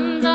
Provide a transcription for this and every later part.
yanımda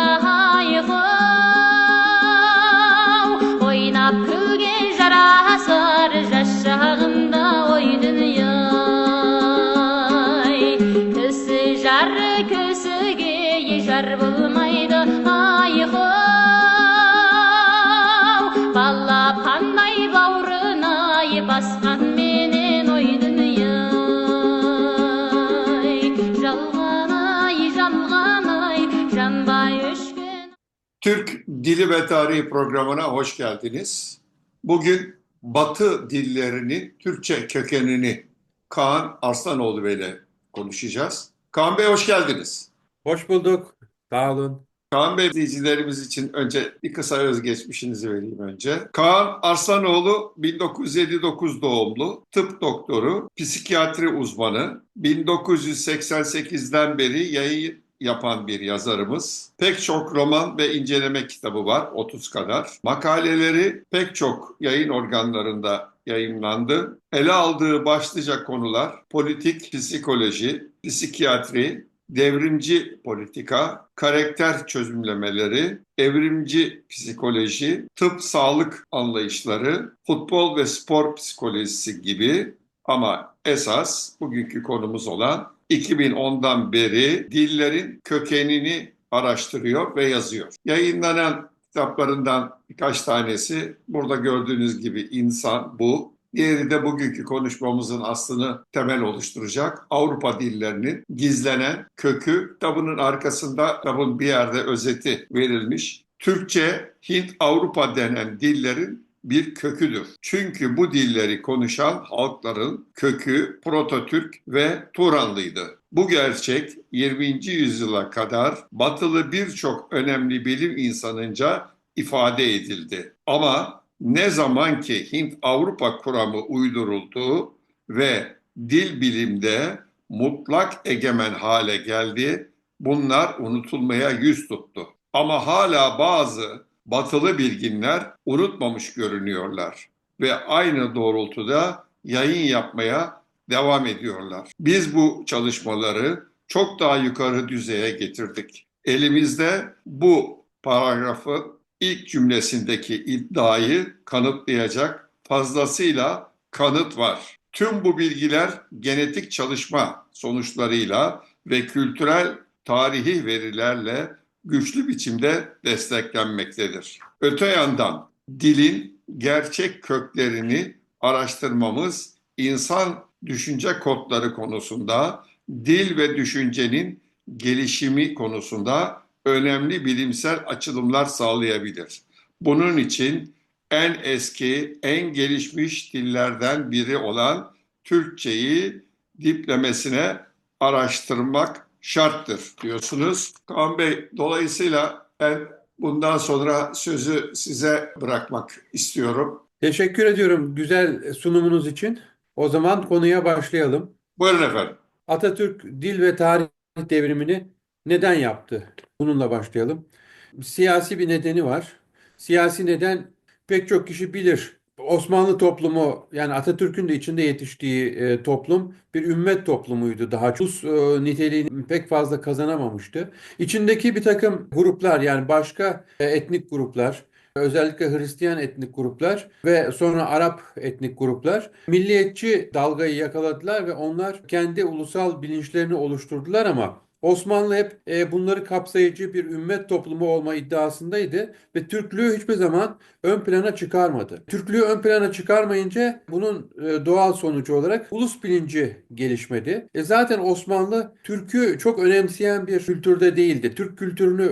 Türk Dili ve Tarihi programına hoş geldiniz. Bugün Batı dillerinin Türkçe kökenini Kaan Arslanoğlu ile konuşacağız. Kaan Bey hoş geldiniz. Hoş bulduk. Sağ olun. Kaan Bey izleyicilerimiz için önce bir kısa özgeçmişinizi vereyim önce. Kaan Arslanoğlu 1959 doğumlu, tıp doktoru, psikiyatri uzmanı, 1988'den beri yayın yapan bir yazarımız. Pek çok roman ve inceleme kitabı var, 30 kadar. Makaleleri pek çok yayın organlarında yayınlandı. Ele aldığı başlıca konular politik psikoloji, psikiyatri, devrimci politika, karakter çözümlemeleri, evrimci psikoloji, tıp sağlık anlayışları, futbol ve spor psikolojisi gibi ama esas bugünkü konumuz olan 2010'dan beri dillerin kökenini araştırıyor ve yazıyor. Yayınlanan kitaplarından birkaç tanesi burada gördüğünüz gibi insan bu. Diğeri de bugünkü konuşmamızın aslını temel oluşturacak. Avrupa dillerinin gizlenen kökü. Kitabının arkasında kitabın bir yerde özeti verilmiş. Türkçe, Hint, Avrupa denen dillerin bir köküdür. Çünkü bu dilleri konuşan halkların kökü Proto-Türk ve Turanlıydı. Bu gerçek 20. yüzyıla kadar batılı birçok önemli bilim insanınca ifade edildi. Ama ne zaman ki Hint-Avrupa kuramı uyduruldu ve dil bilimde mutlak egemen hale geldi, bunlar unutulmaya yüz tuttu. Ama hala bazı batılı bilginler unutmamış görünüyorlar ve aynı doğrultuda yayın yapmaya devam ediyorlar. Biz bu çalışmaları çok daha yukarı düzeye getirdik. Elimizde bu paragrafı ilk cümlesindeki iddiayı kanıtlayacak fazlasıyla kanıt var. Tüm bu bilgiler genetik çalışma sonuçlarıyla ve kültürel tarihi verilerle güçlü biçimde desteklenmektedir. Öte yandan dilin gerçek köklerini araştırmamız insan düşünce kodları konusunda, dil ve düşüncenin gelişimi konusunda önemli bilimsel açılımlar sağlayabilir. Bunun için en eski, en gelişmiş dillerden biri olan Türkçeyi diplemesine araştırmak şarttır diyorsunuz. Kaan Bey, dolayısıyla ben bundan sonra sözü size bırakmak istiyorum. Teşekkür ediyorum güzel sunumunuz için. O zaman konuya başlayalım. Buyurun efendim. Atatürk dil ve tarih devrimini neden yaptı? Bununla başlayalım. Siyasi bir nedeni var. Siyasi neden pek çok kişi bilir. Osmanlı toplumu yani Atatürk'ün de içinde yetiştiği e, toplum bir ümmet toplumuydu daha çok. Ulus e, niteliğini pek fazla kazanamamıştı. İçindeki bir takım gruplar yani başka e, etnik gruplar özellikle Hristiyan etnik gruplar ve sonra Arap etnik gruplar milliyetçi dalgayı yakaladılar ve onlar kendi ulusal bilinçlerini oluşturdular ama Osmanlı hep e, bunları kapsayıcı bir ümmet toplumu olma iddiasındaydı ve Türklüğü hiçbir zaman ön plana çıkarmadı. Türklüğü ön plana çıkarmayınca bunun e, doğal sonucu olarak ulus bilinci gelişmedi. E zaten Osmanlı Türk'ü çok önemseyen bir kültürde değildi. Türk kültürünü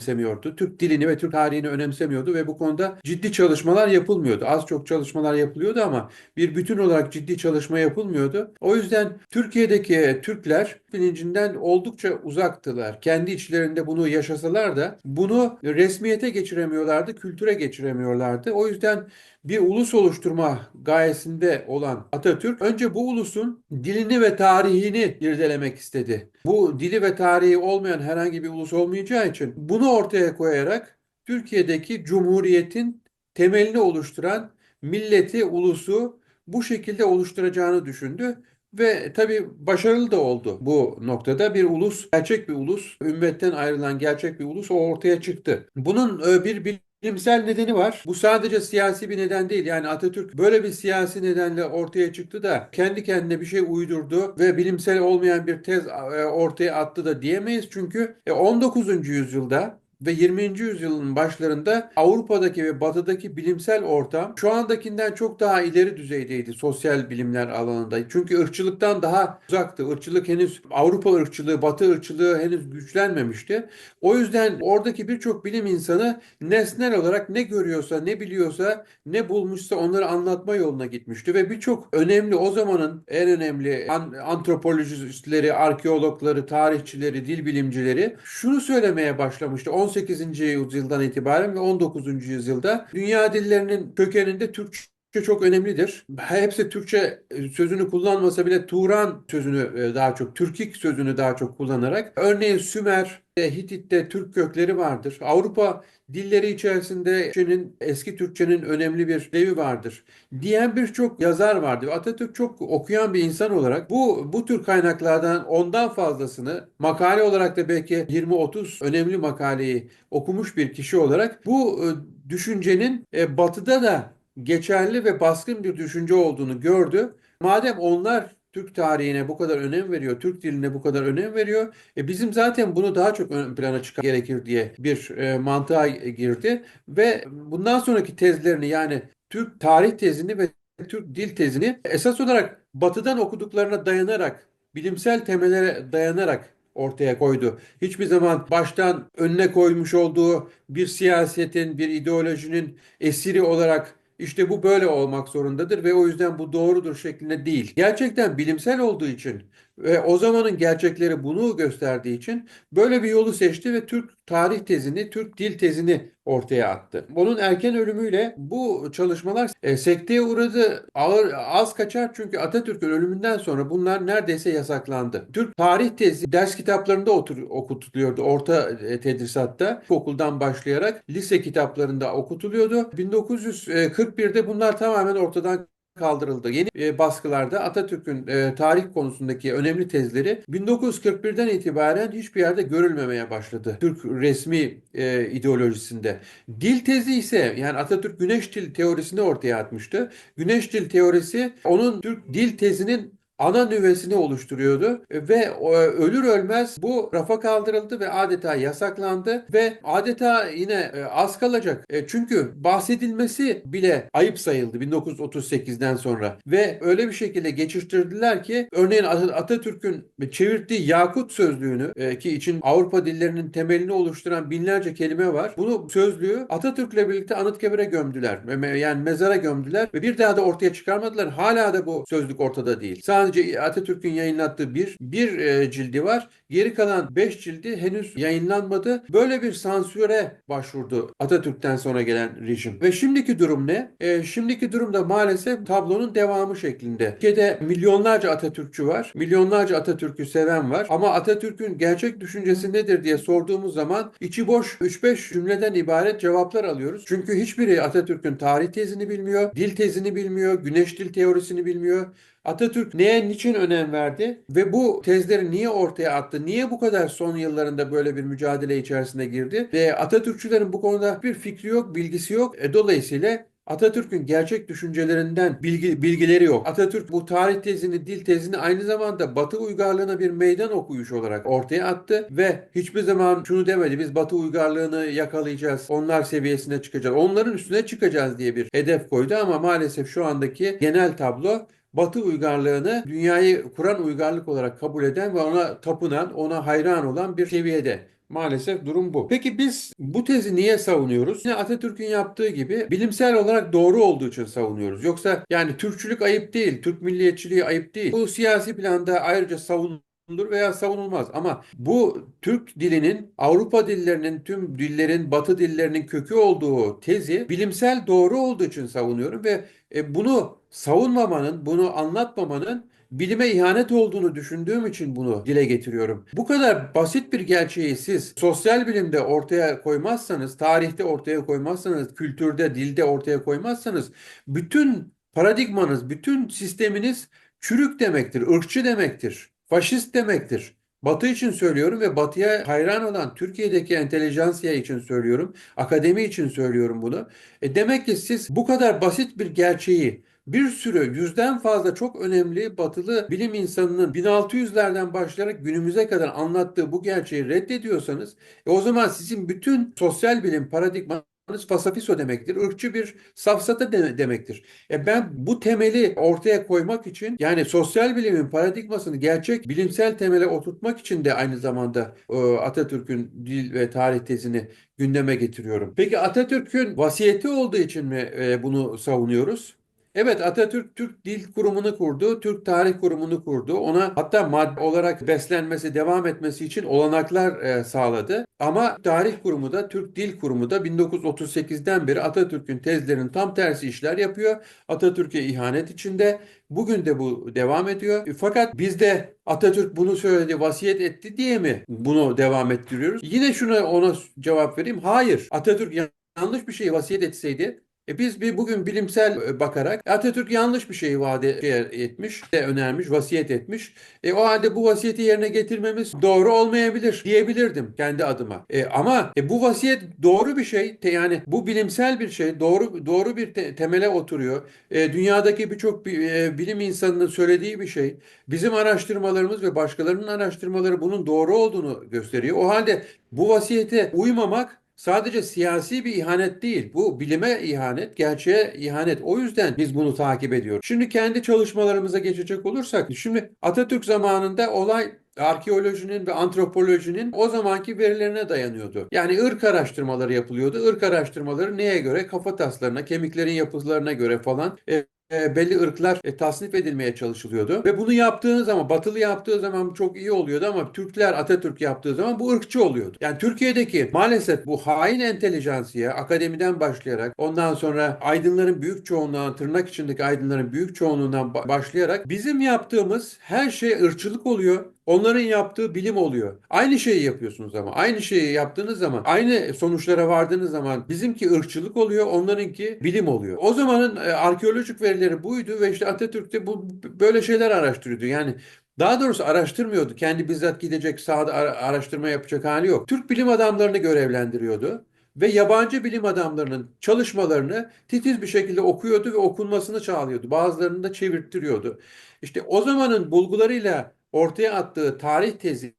önemsemiyordu. Türk dilini ve Türk tarihini önemsemiyordu ve bu konuda ciddi çalışmalar yapılmıyordu. Az çok çalışmalar yapılıyordu ama bir bütün olarak ciddi çalışma yapılmıyordu. O yüzden Türkiye'deki Türkler bilincinden oldukça uzaktılar. Kendi içlerinde bunu yaşasalar da bunu resmiyete geçiremiyorlardı, kültüre geçiremiyorlardı. O yüzden bir ulus oluşturma gayesinde olan Atatürk önce bu ulusun dilini ve tarihini irdelemek istedi. Bu dili ve tarihi olmayan herhangi bir ulus olmayacağı için bunu ortaya koyarak Türkiye'deki cumhuriyetin temelini oluşturan milleti, ulusu bu şekilde oluşturacağını düşündü Ve tabii başarılı da oldu bu noktada. Bir ulus, gerçek bir ulus, ümmetten ayrılan gerçek bir ulus o ortaya çıktı. Bunun e, bir bilimsel nedeni var. Bu sadece siyasi bir neden değil. Yani Atatürk böyle bir siyasi nedenle ortaya çıktı da kendi kendine bir şey uydurdu ve bilimsel olmayan bir tez e, ortaya attı da diyemeyiz. Çünkü e, 19. yüzyılda ve 20. yüzyılın başlarında Avrupa'daki ve Batı'daki bilimsel ortam şu andakinden çok daha ileri düzeydeydi sosyal bilimler alanında. Çünkü ırkçılıktan daha uzaktı. Irkçılık henüz Avrupa ırkçılığı, Batı ırkçılığı henüz güçlenmemişti. O yüzden oradaki birçok bilim insanı nesnel olarak ne görüyorsa, ne biliyorsa, ne bulmuşsa onları anlatma yoluna gitmişti ve birçok önemli o zamanın en önemli an- antropolojistleri, arkeologları, tarihçileri, dil bilimcileri şunu söylemeye başlamıştı. 18. yüzyıldan itibaren ve 19. yüzyılda dünya dillerinin kökeninde Türkçe çok önemlidir. Hepsi Türkçe e, sözünü kullanmasa bile Turan sözünü e, daha çok, Türkik sözünü daha çok kullanarak. Örneğin Sümer, e, Hitit'te Türk kökleri vardır. Avrupa dilleri içerisinde Türkçenin, eski Türkçenin önemli bir devi vardır. Diyen birçok yazar vardı. Atatürk çok okuyan bir insan olarak bu bu tür kaynaklardan ondan fazlasını makale olarak da belki 20-30 önemli makaleyi okumuş bir kişi olarak bu düşüncenin batıda da geçerli ve baskın bir düşünce olduğunu gördü. Madem onlar Türk tarihine bu kadar önem veriyor, Türk diline bu kadar önem veriyor, e bizim zaten bunu daha çok ön plana çıkar gerekir diye bir e, mantığa girdi ve bundan sonraki tezlerini yani Türk tarih tezini ve Türk dil tezini esas olarak Batı'dan okuduklarına dayanarak, bilimsel temellere dayanarak ortaya koydu. Hiçbir zaman baştan önüne koymuş olduğu bir siyasetin, bir ideolojinin esiri olarak işte bu böyle olmak zorundadır ve o yüzden bu doğrudur şeklinde değil. Gerçekten bilimsel olduğu için ve o zamanın gerçekleri bunu gösterdiği için böyle bir yolu seçti ve Türk tarih tezini, Türk dil tezini ortaya attı. Onun erken ölümüyle bu çalışmalar e, sekteye uğradı. Ağır, az kaçar çünkü Atatürk'ün ölümünden sonra bunlar neredeyse yasaklandı. Türk tarih tezi ders kitaplarında otur, okutuluyordu orta e, tedrisatta. Okuldan başlayarak lise kitaplarında okutuluyordu. 1941'de bunlar tamamen ortadan kaldırıldı. Yeni e, baskılarda Atatürk'ün e, tarih konusundaki önemli tezleri 1941'den itibaren hiçbir yerde görülmemeye başladı. Türk resmi e, ideolojisinde. Dil tezi ise yani Atatürk Güneş Dil teorisini ortaya atmıştı. Güneş Dil teorisi onun Türk dil tezinin ana nüvesini oluşturuyordu ve e, ölür ölmez bu rafa kaldırıldı ve adeta yasaklandı ve adeta yine e, az kalacak. E, çünkü bahsedilmesi bile ayıp sayıldı 1938'den sonra ve öyle bir şekilde geçiştirdiler ki örneğin Atatürk'ün çevirdiği Yakut sözlüğünü ki için Avrupa dillerinin temelini oluşturan binlerce kelime var. Bunu sözlüğü Atatürk'le birlikte Anıtkabir'e gömdüler. Yani mezara gömdüler ve bir daha da ortaya çıkarmadılar. Hala da bu sözlük ortada değil. Sadece Sadece Atatürk'ün yayınlattığı bir, bir e, cildi var. Geri kalan beş cildi henüz yayınlanmadı. Böyle bir sansüre başvurdu Atatürk'ten sonra gelen rejim. Ve şimdiki durum ne? E, şimdiki durumda maalesef tablonun devamı şeklinde. Türkiye'de milyonlarca Atatürkçü var. Milyonlarca Atatürk'ü seven var. Ama Atatürk'ün gerçek düşüncesi nedir diye sorduğumuz zaman içi boş 3-5 cümleden ibaret cevaplar alıyoruz. Çünkü hiçbiri Atatürk'ün tarih tezini bilmiyor, dil tezini bilmiyor, güneş dil teorisini bilmiyor. Atatürk neye niçin önem verdi ve bu tezleri niye ortaya attı? Niye bu kadar son yıllarında böyle bir mücadele içerisine girdi? Ve Atatürkçülerin bu konuda bir fikri yok, bilgisi yok. E, dolayısıyla Atatürk'ün gerçek düşüncelerinden bilgi, bilgileri yok. Atatürk bu tarih tezini, dil tezini aynı zamanda Batı uygarlığına bir meydan okuyuş olarak ortaya attı ve hiçbir zaman şunu demedi. Biz Batı uygarlığını yakalayacağız, onlar seviyesine çıkacağız, onların üstüne çıkacağız diye bir hedef koydu ama maalesef şu andaki genel tablo Batı uygarlığını dünyayı kuran uygarlık olarak kabul eden ve ona tapınan, ona hayran olan bir seviyede. Maalesef durum bu. Peki biz bu tezi niye savunuyoruz? Yine Atatürk'ün yaptığı gibi bilimsel olarak doğru olduğu için savunuyoruz. Yoksa yani Türkçülük ayıp değil, Türk milliyetçiliği ayıp değil. Bu siyasi planda ayrıca savun veya savunulmaz ama bu Türk dilinin Avrupa dillerinin tüm dillerin Batı dillerinin kökü olduğu tezi bilimsel doğru olduğu için savunuyorum ve e, bunu savunmamanın, bunu anlatmamanın bilime ihanet olduğunu düşündüğüm için bunu dile getiriyorum. Bu kadar basit bir gerçeği siz sosyal bilimde ortaya koymazsanız, tarihte ortaya koymazsanız, kültürde, dilde ortaya koymazsanız bütün paradigmanız, bütün sisteminiz çürük demektir, ırkçı demektir, faşist demektir. Batı için söylüyorum ve Batı'ya hayran olan Türkiye'deki entelejansiya için söylüyorum, akademi için söylüyorum bunu. E demek ki siz bu kadar basit bir gerçeği bir sürü yüzden fazla çok önemli batılı bilim insanının 1600'lerden başlayarak günümüze kadar anlattığı bu gerçeği reddediyorsanız e o zaman sizin bütün sosyal bilim paradigmanız fasafiso demektir. ırkçı bir safsata de- demektir. E ben bu temeli ortaya koymak için yani sosyal bilimin paradigmasını gerçek bilimsel temele oturtmak için de aynı zamanda e, Atatürk'ün dil ve tarih tezini gündeme getiriyorum. Peki Atatürk'ün vasiyeti olduğu için mi e, bunu savunuyoruz? Evet Atatürk Türk Dil Kurumu'nu kurdu, Türk Tarih Kurumu'nu kurdu. Ona hatta madde olarak beslenmesi, devam etmesi için olanaklar e, sağladı. Ama Tarih Kurumu da Türk Dil Kurumu da 1938'den beri Atatürk'ün tezlerinin tam tersi işler yapıyor. Atatürk'e ihanet içinde. Bugün de bu devam ediyor. E, Fakat biz de Atatürk bunu söyledi, vasiyet etti diye mi bunu devam ettiriyoruz? Yine şuna ona cevap vereyim. Hayır. Atatürk yanlış bir şey vasiyet etseydi e biz bir bugün bilimsel e, bakarak Atatürk yanlış bir şeyi vaade şey etmiş, de önermiş, vasiyet etmiş. E o halde bu vasiyeti yerine getirmemiz doğru olmayabilir diyebilirdim kendi adıma. E ama e, bu vasiyet doğru bir şey. Yani bu bilimsel bir şey, doğru doğru bir te- temele oturuyor. E, dünyadaki birçok bi- e, bilim insanının söylediği bir şey. Bizim araştırmalarımız ve başkalarının araştırmaları bunun doğru olduğunu gösteriyor. O halde bu vasiyete uymamak Sadece siyasi bir ihanet değil. Bu bilime ihanet, gerçeğe ihanet. O yüzden biz bunu takip ediyoruz. Şimdi kendi çalışmalarımıza geçecek olursak, şimdi Atatürk zamanında olay arkeolojinin ve antropolojinin o zamanki verilerine dayanıyordu. Yani ırk araştırmaları yapılıyordu. Irk araştırmaları neye göre? Kafataslarına, kemiklerin yapılarına göre falan. E, e, belli ırklar e, tasnif edilmeye çalışılıyordu. Ve bunu yaptığı zaman, Batılı yaptığı zaman çok iyi oluyordu ama Türkler Atatürk yaptığı zaman bu ırkçı oluyordu. Yani Türkiye'deki maalesef bu hain entelijansiye akademiden başlayarak ondan sonra aydınların büyük çoğunluğundan tırnak içindeki aydınların büyük çoğunluğundan ba- başlayarak bizim yaptığımız her şey ırkçılık oluyor. Onların yaptığı bilim oluyor. Aynı şeyi yapıyorsunuz ama. Aynı şeyi yaptığınız zaman, aynı sonuçlara vardığınız zaman bizimki ırkçılık oluyor, onlarınki bilim oluyor. O zamanın e, arkeolojik verileri buydu ve işte Atatürk de bu böyle şeyler araştırıyordu. Yani daha doğrusu araştırmıyordu. Kendi bizzat gidecek sahada ara- araştırma yapacak hali yok. Türk bilim adamlarını görevlendiriyordu ve yabancı bilim adamlarının çalışmalarını titiz bir şekilde okuyordu ve okunmasını sağlıyordu. Bazılarını da çevirttiriyordu. İşte o zamanın bulgularıyla ortaya attığı tarih tezi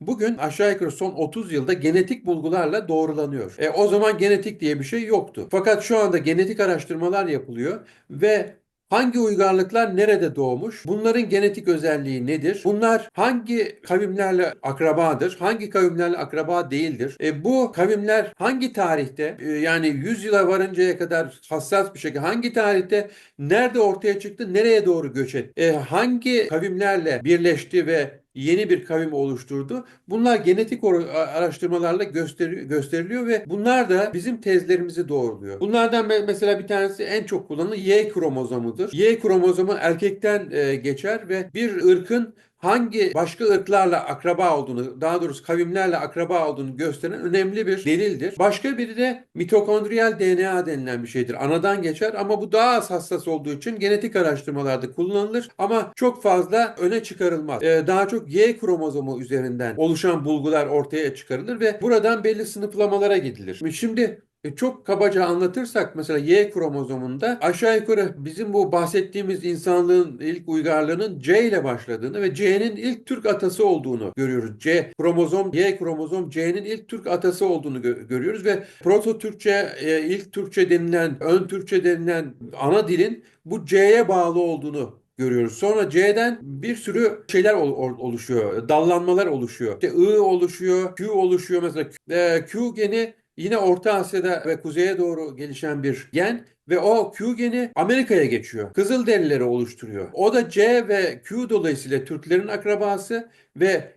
bugün aşağı yukarı son 30 yılda genetik bulgularla doğrulanıyor. E, o zaman genetik diye bir şey yoktu. Fakat şu anda genetik araştırmalar yapılıyor ve Hangi uygarlıklar nerede doğmuş? Bunların genetik özelliği nedir? Bunlar hangi kavimlerle akrabadır? Hangi kavimlerle akraba değildir? E, bu kavimler hangi tarihte e, yani 100 yıla varıncaya kadar hassas bir şekilde hangi tarihte nerede ortaya çıktı? Nereye doğru göç etti? E, hangi kavimlerle birleşti ve yeni bir kavim oluşturdu. Bunlar genetik araştırmalarla gösteri- gösteriliyor ve bunlar da bizim tezlerimizi doğruluyor. Bunlardan me- mesela bir tanesi en çok kullanılan Y kromozomudur. Y kromozomu erkekten e, geçer ve bir ırkın hangi başka ırklarla akraba olduğunu, daha doğrusu kavimlerle akraba olduğunu gösteren önemli bir delildir. Başka biri de mitokondriyal DNA denilen bir şeydir. Anadan geçer ama bu daha az hassas olduğu için genetik araştırmalarda kullanılır ama çok fazla öne çıkarılmaz. Ee, daha çok Y kromozomu üzerinden oluşan bulgular ortaya çıkarılır ve buradan belli sınıflamalara gidilir. Şimdi e, çok kabaca anlatırsak mesela Y kromozomunda aşağı yukarı bizim bu bahsettiğimiz insanlığın ilk uygarlığının C ile başladığını ve C'nin ilk Türk atası olduğunu görüyoruz. C kromozom, Y kromozom C'nin ilk Türk atası olduğunu gö- görüyoruz ve Proto Türkçe, e, ilk Türkçe denilen, ön Türkçe denilen ana dilin bu C'ye bağlı olduğunu görüyoruz. Sonra C'den bir sürü şeyler ol- ol- oluşuyor. Dallanmalar oluşuyor. İşte I oluşuyor, Q oluşuyor mesela. E, Q geni Yine Orta Asya'da ve kuzeye doğru gelişen bir gen ve o Q geni Amerika'ya geçiyor. Kızılderilileri oluşturuyor. O da C ve Q dolayısıyla Türklerin akrabası ve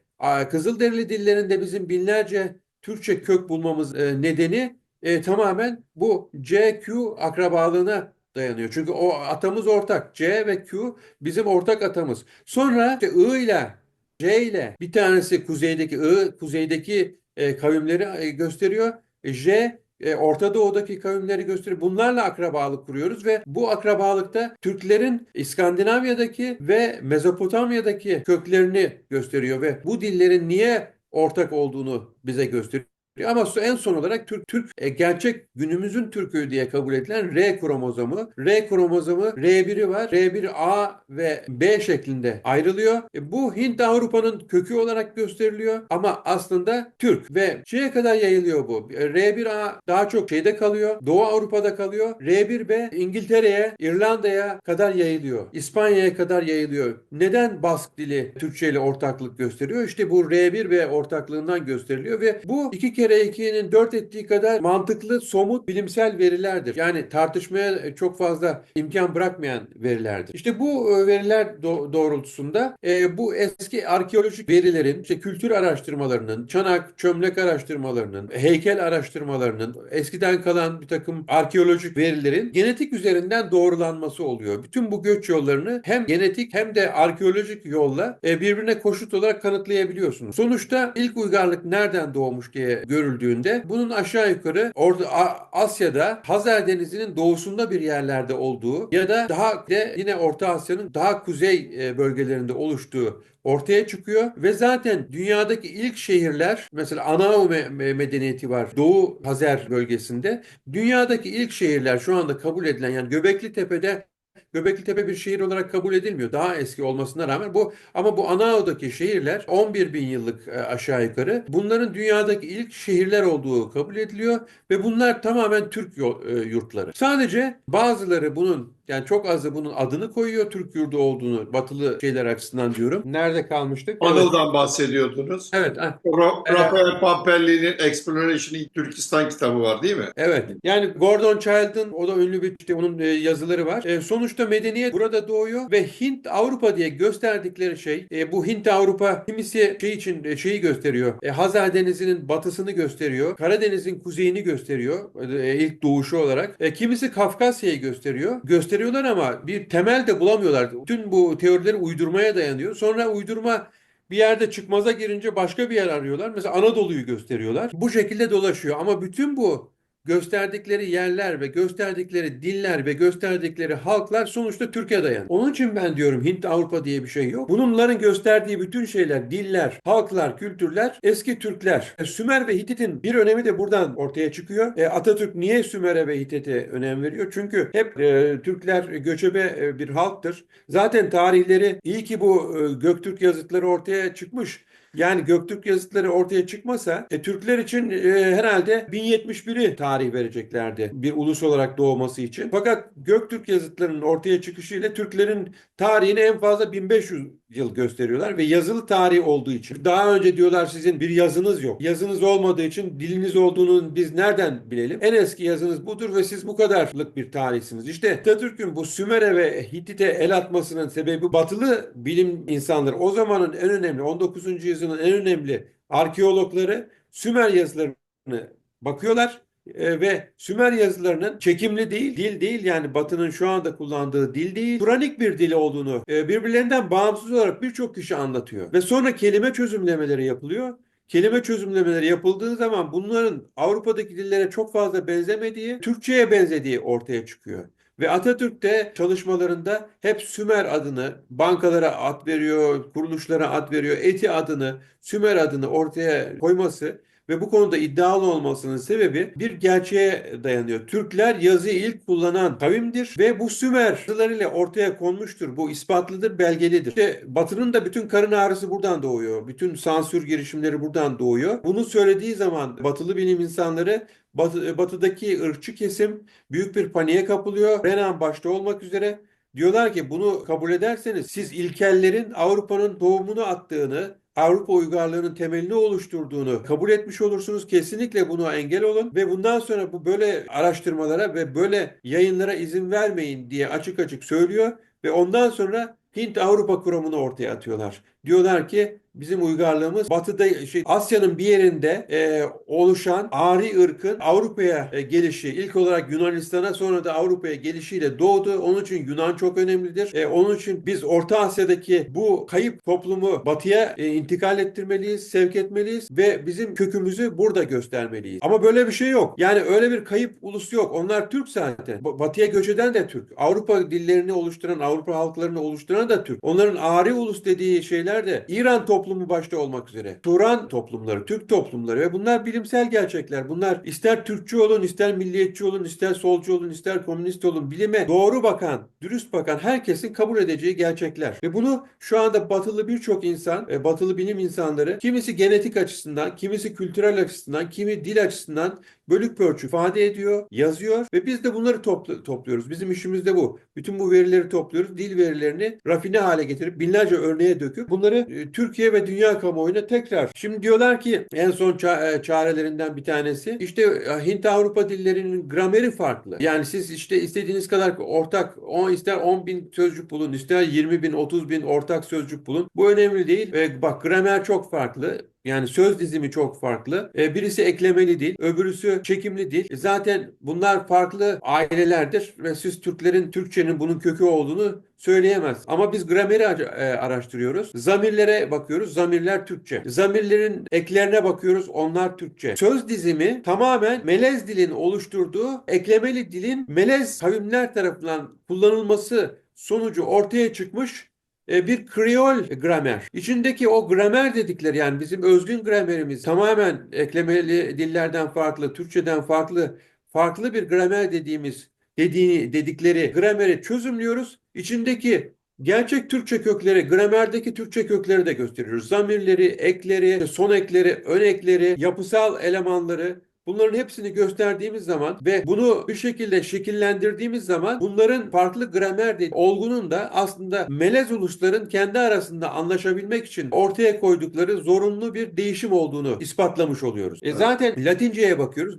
Kızılderili dillerinde bizim binlerce Türkçe kök bulmamız e, nedeni e, tamamen bu C-Q akrabalığına dayanıyor. Çünkü o atamız ortak. C ve Q bizim ortak atamız. Sonra işte I ile C ile bir tanesi kuzeydeki I, kuzeydeki e, kavimleri e, gösteriyor. J e, Orta Doğu'daki kavimleri gösteriyor. Bunlarla akrabalık kuruyoruz ve bu akrabalıkta Türklerin İskandinavya'daki ve Mezopotamya'daki köklerini gösteriyor ve bu dillerin niye ortak olduğunu bize gösteriyor. Ama en son olarak Türk, Türk e, gerçek günümüzün Türk'ü diye kabul edilen R kromozomu. R kromozomu R1'i var. R1 A ve B şeklinde ayrılıyor. E, bu Hint Avrupa'nın kökü olarak gösteriliyor ama aslında Türk ve şeye kadar yayılıyor bu. E, R1A daha çok şeyde kalıyor. Doğu Avrupa'da kalıyor. R1B İngiltere'ye, İrlanda'ya kadar yayılıyor. İspanya'ya kadar yayılıyor. Neden Bask dili Türkçe ile ortaklık gösteriyor? İşte bu R1B ortaklığından gösteriliyor ve bu iki kere 2'nin 4 ettiği kadar mantıklı, somut, bilimsel verilerdir. Yani tartışmaya çok fazla imkan bırakmayan verilerdir. İşte bu e, veriler do- doğrultusunda e, bu eski arkeolojik verilerin, işte kültür araştırmalarının, çanak, çömlek araştırmalarının, heykel araştırmalarının, eskiden kalan bir takım arkeolojik verilerin genetik üzerinden doğrulanması oluyor. Bütün bu göç yollarını hem genetik hem de arkeolojik yolla e, birbirine koşut olarak kanıtlayabiliyorsunuz. Sonuçta ilk uygarlık nereden doğmuş diye görüldüğünde bunun aşağı yukarı orada Asya'da Hazar Denizi'nin doğusunda bir yerlerde olduğu ya da daha de yine Orta Asya'nın daha kuzey e, bölgelerinde oluştuğu ortaya çıkıyor ve zaten dünyadaki ilk şehirler mesela Anao me- me- medeniyeti var Doğu Hazer bölgesinde. Dünyadaki ilk şehirler şu anda kabul edilen yani Göbekli Tepe'de Göbekli Tepe bir şehir olarak kabul edilmiyor. Daha eski olmasına rağmen bu ama bu Anao'daki şehirler 11 bin yıllık e, aşağı yukarı. Bunların dünyadaki ilk şehirler olduğu kabul ediliyor ve bunlar tamamen Türk e, yurtları. Sadece bazıları bunun yani çok azı bunun adını koyuyor Türk yurdu olduğunu batılı şeyler açısından diyorum. Nerede kalmıştık? Evet. Anıl'dan bahsediyordunuz. Evet. Ro- Evet. Rafael Pampelli'nin Exploration in Türkistan kitabı var değil mi? Evet. Yani Gordon Child'ın o da ünlü bir işte onun e, yazıları var. E, sonuçta medeniyet burada doğuyor ve Hint Avrupa diye gösterdikleri şey e, bu Hint Avrupa kimisi şey için e, şeyi gösteriyor. E, Hazar Denizi'nin batısını gösteriyor. Karadeniz'in kuzeyini gösteriyor. E, ilk doğuşu olarak. E, kimisi Kafkasya'yı gösteriyor. Gösteriyorlar ama bir temel de bulamıyorlar. Tüm bu teorileri uydurmaya dayanıyor. Sonra uydurma bir yerde çıkmaza girince başka bir yer arıyorlar. Mesela Anadolu'yu gösteriyorlar. Bu şekilde dolaşıyor ama bütün bu gösterdikleri yerler ve gösterdikleri diller ve gösterdikleri halklar sonuçta Türkiye dayanıyor. Onun için ben diyorum Hint Avrupa diye bir şey yok. Bunların gösterdiği bütün şeyler, diller, halklar, kültürler eski Türkler. E, Sümer ve Hitit'in bir önemi de buradan ortaya çıkıyor. E, Atatürk niye Sümer'e ve Hitit'e önem veriyor? Çünkü hep e, Türkler göçebe e, bir halktır. Zaten tarihleri iyi ki bu e, Göktürk yazıtları ortaya çıkmış. Yani Göktürk yazıtları ortaya çıkmasa e, Türkler için e, herhalde 1071'i tarih vereceklerdi bir ulus olarak doğması için. Fakat Göktürk yazıtlarının ortaya çıkışıyla Türklerin tarihini en fazla 1500 yıl gösteriyorlar ve yazılı tarih olduğu için. Daha önce diyorlar sizin bir yazınız yok. Yazınız olmadığı için diliniz olduğunu biz nereden bilelim? En eski yazınız budur ve siz bu kadarlık bir tarihsiniz. İşte Atatürk'ün bu Sümer'e ve Hittit'e el atmasının sebebi batılı bilim insanları o zamanın en önemli 19. yüzyılın en önemli arkeologları Sümer yazılarını bakıyorlar e, ve Sümer yazılarının çekimli değil, dil değil yani Batı'nın şu anda kullandığı dil değil, Turanik bir dil olduğunu e, birbirlerinden bağımsız olarak birçok kişi anlatıyor. Ve sonra kelime çözümlemeleri yapılıyor. Kelime çözümlemeleri yapıldığı zaman bunların Avrupa'daki dillere çok fazla benzemediği, Türkçe'ye benzediği ortaya çıkıyor. Ve Atatürk de çalışmalarında hep Sümer adını, bankalara ad veriyor, kuruluşlara ad veriyor, Eti adını, Sümer adını ortaya koyması ve bu konuda iddialı olmasının sebebi bir gerçeğe dayanıyor. Türkler yazıyı ilk kullanan kavimdir ve bu Sümer yazılarıyla ortaya konmuştur. Bu ispatlıdır, belgelidir. İşte Batı'nın da bütün karın ağrısı buradan doğuyor. Bütün sansür girişimleri buradan doğuyor. Bunu söylediği zaman Batılı bilim insanları Batı, batıdaki ırkçı kesim büyük bir paniğe kapılıyor. Renan başta olmak üzere. Diyorlar ki bunu kabul ederseniz siz ilkellerin Avrupa'nın doğumunu attığını, Avrupa uygarlığının temelini oluşturduğunu kabul etmiş olursunuz. Kesinlikle buna engel olun ve bundan sonra bu böyle araştırmalara ve böyle yayınlara izin vermeyin diye açık açık söylüyor ve ondan sonra Hint Avrupa kuramını ortaya atıyorlar. Diyorlar ki bizim uygarlığımız batıda şey Asya'nın bir yerinde e, oluşan Ari ırkın Avrupa'ya e, gelişi ilk olarak Yunanistan'a sonra da Avrupa'ya gelişiyle doğdu. Onun için Yunan çok önemlidir. E, onun için biz Orta Asya'daki bu kayıp toplumu batıya e, intikal ettirmeliyiz, sevk etmeliyiz ve bizim kökümüzü burada göstermeliyiz. Ama böyle bir şey yok. Yani öyle bir kayıp ulus yok. Onlar Türk zaten. Ba- Batıya göç eden de Türk. Avrupa dillerini oluşturan, Avrupa halklarını oluşturan da Türk. Onların Ari ulus dediği şeyler de İran toplumu başta olmak üzere. Turan toplumları, Türk toplumları ve bunlar bilimsel gerçekler. Bunlar ister Türkçü olun, ister milliyetçi olun, ister solcu olun, ister komünist olun. Bilime doğru bakan, dürüst bakan herkesin kabul edeceği gerçekler. Ve bunu şu anda batılı birçok insan, batılı bilim insanları kimisi genetik açısından, kimisi kültürel açısından, kimi dil açısından bölük pörçük ifade ediyor, yazıyor ve biz de bunları toplu- topluyoruz. Bizim işimiz de bu. Bütün bu verileri topluyoruz. Dil verilerini rafine hale getirip binlerce örneğe döküp bunları e, Türkiye ve dünya kamuoyuna tekrar. Şimdi diyorlar ki en son ça- e, çarelerinden bir tanesi işte e, Hint Avrupa dillerinin grameri farklı. Yani siz işte istediğiniz kadar ortak on, ister 10 bin sözcük bulun ister 20 bin 30 bin ortak sözcük bulun. Bu önemli değil. E, bak gramer çok farklı. Yani söz dizimi çok farklı. E, birisi eklemeli dil, öbürüsü çekimli dil. E, zaten bunlar farklı ailelerdir ve siz Türklerin Türkçenin bunun kökü olduğunu söyleyemez. Ama biz grameri e, araştırıyoruz. Zamirlere bakıyoruz. Zamirler Türkçe. Zamirlerin eklerine bakıyoruz. Onlar Türkçe. Söz dizimi tamamen melez dilin oluşturduğu eklemeli dilin melez kavimler tarafından kullanılması sonucu ortaya çıkmış bir Kriol gramer. İçindeki o gramer dedikleri yani bizim özgün gramerimiz tamamen eklemeli dillerden farklı, Türkçeden farklı, farklı bir gramer dediğimiz dediğini dedikleri grameri çözümlüyoruz. İçindeki gerçek Türkçe kökleri, gramerdeki Türkçe kökleri de gösteriyoruz. Zamirleri, ekleri, son ekleri, ön ekleri, yapısal elemanları Bunların hepsini gösterdiğimiz zaman ve bunu bir şekilde şekillendirdiğimiz zaman bunların farklı gramer dediği olgunun da aslında melez ulusların kendi arasında anlaşabilmek için ortaya koydukları zorunlu bir değişim olduğunu ispatlamış oluyoruz. E zaten Latince'ye bakıyoruz.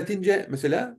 Latince mesela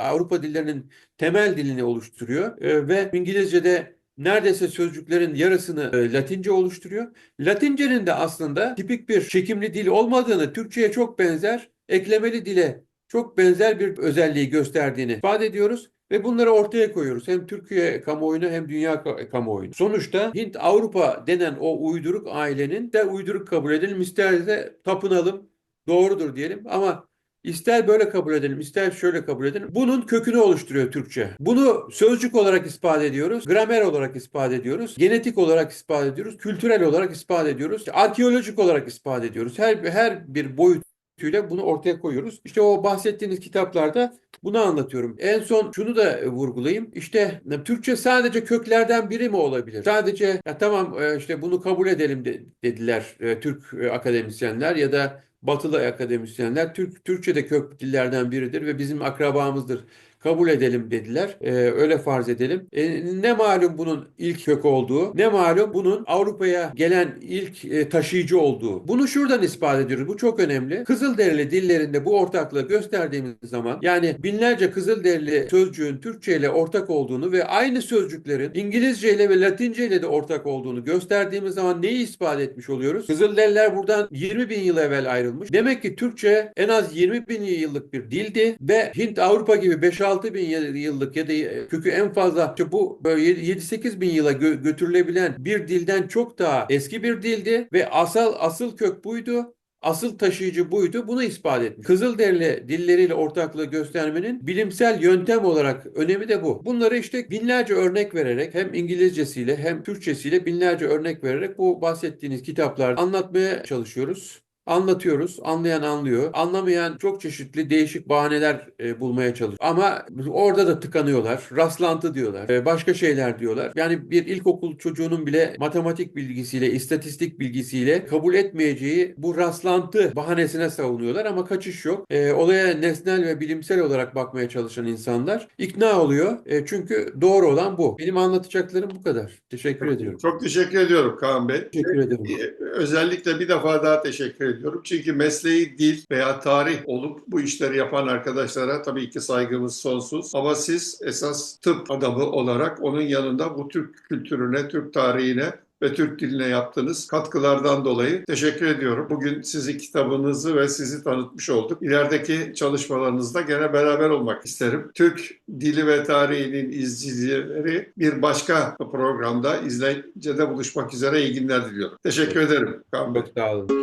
Avrupa dillerinin temel dilini oluşturuyor E, ve İngilizce'de neredeyse sözcüklerin yarısını e, Latince oluşturuyor. Latince'nin de aslında tipik bir çekimli dil olmadığını Türkçe'ye çok benzer, eklemeli dile çok benzer bir özelliği gösterdiğini ifade ediyoruz ve bunları ortaya koyuyoruz. Hem Türkiye kamuoyuna hem dünya ka- kamuoyuna. Sonuçta Hint Avrupa denen o uyduruk ailenin de uyduruk kabul edelim, ister de tapınalım, doğrudur diyelim ama İster böyle kabul edelim, ister şöyle kabul edelim. Bunun kökünü oluşturuyor Türkçe. Bunu sözcük olarak ispat ediyoruz, gramer olarak ispat ediyoruz, genetik olarak ispat ediyoruz, kültürel olarak ispat ediyoruz, arkeolojik olarak ispat ediyoruz. Her her bir boyutuyla bunu ortaya koyuyoruz. İşte o bahsettiğiniz kitaplarda bunu anlatıyorum. En son şunu da vurgulayayım. İşte e, Türkçe sadece köklerden biri mi olabilir? Sadece ya tamam e, işte bunu kabul edelim de- dediler e, Türk akademisyenler ya da Batılı akademisyenler Türk Türkçe de kök dillerden biridir ve bizim akrabamızdır. Kabul edelim dediler. Ee, öyle farz edelim. E, ne malum bunun ilk kök olduğu, ne malum bunun Avrupa'ya gelen ilk e, taşıyıcı olduğu. Bunu şuradan ispat ediyoruz. Bu çok önemli. Kızılderili dillerinde bu ortaklığı gösterdiğimiz zaman yani binlerce Kızılderili sözcüğün Türkçe ile ortak olduğunu ve aynı sözcüklerin İngilizce ile ve Latince ile de ortak olduğunu gösterdiğimiz zaman neyi ispat etmiş oluyoruz? Kızılderililer buradan 20 bin yıl evvel ayrılmış. Demek ki Türkçe en az 20 bin yıllık bir dildi ve Hint Avrupa gibi 5-6 bin yıllık ya da kökü en fazla işte bu böyle 7-8 bin yıla gö- götürülebilen bir dilden çok daha eski bir dildi ve asıl asıl kök buydu. Asıl taşıyıcı buydu. Bunu ispat etmiş. Kızılderili dilleriyle ortaklığı göstermenin bilimsel yöntem olarak önemi de bu. Bunları işte binlerce örnek vererek hem İngilizcesiyle hem Türkçesiyle binlerce örnek vererek bu bahsettiğiniz kitaplarda anlatmaya çalışıyoruz. Anlatıyoruz. Anlayan anlıyor. Anlamayan çok çeşitli değişik bahaneler e, bulmaya çalışıyor. Ama orada da tıkanıyorlar. Rastlantı diyorlar. E, başka şeyler diyorlar. Yani bir ilkokul çocuğunun bile matematik bilgisiyle, istatistik bilgisiyle kabul etmeyeceği bu rastlantı bahanesine savunuyorlar ama kaçış yok. E, olaya nesnel ve bilimsel olarak bakmaya çalışan insanlar ikna oluyor. E, çünkü doğru olan bu. Benim anlatacaklarım bu kadar. Teşekkür ediyorum. Çok teşekkür ediyorum Kaan Bey. Teşekkür ederim. Ee, Özellikle bir defa daha teşekkür ediyorum. Çünkü mesleği dil veya tarih olup bu işleri yapan arkadaşlara tabii ki saygımız sonsuz. Ama siz esas tıp adamı olarak onun yanında bu Türk kültürüne, Türk tarihine ve Türk diline yaptığınız katkılardan dolayı teşekkür ediyorum. Bugün sizi kitabınızı ve sizi tanıtmış olduk. İlerideki çalışmalarınızda gene beraber olmak isterim. Türk dili ve tarihinin izleyicileri bir başka programda izleyicide buluşmak üzere iyi günler diliyorum. Teşekkür ederim. Kaan Bey. Çok sağ olun.